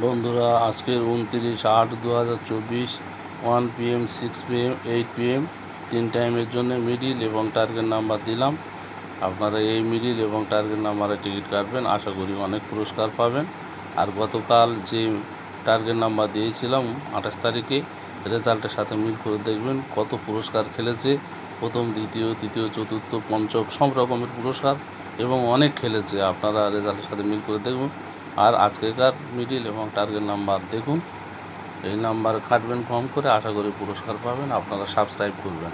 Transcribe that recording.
বন্ধুরা, আজকের উনত্রিশ আট দু হাজার চব্বিশ, one PM, six PM, eight PM, তিন টাইমের জন্য মিডিল এবং টার্গেট নাম্বার দিলাম। আপনারা এই মিডিল এবং টার্গেট নাম্বারে টিকিট কাটবেন। আশা করি অনেক পুরস্কার পাবেন। আর গতকাল যে টার্গেট নাম্বার দিয়েছিলাম আঠাশ তারিখে, রেজাল্টের সাথে মিল করে দেখবেন কত পুরস্কার খেলেছে। প্রথম, দ্বিতীয়, তৃতীয়, চতুর্থ, পঞ্চম, সব রকমের পুরস্কার। এবং অনেক খেলেছে। আপনারা রেজাল্টের সাথে মিল করে দেখুন। আর আজকেকার মিডিল এবং টার্গেট নাম্বার দেখুন। এই নাম্বার কাটবেন কম করে আশা করি পুরস্কার পাবেন। আপনারা সাবস্ক্রাইব করবেন।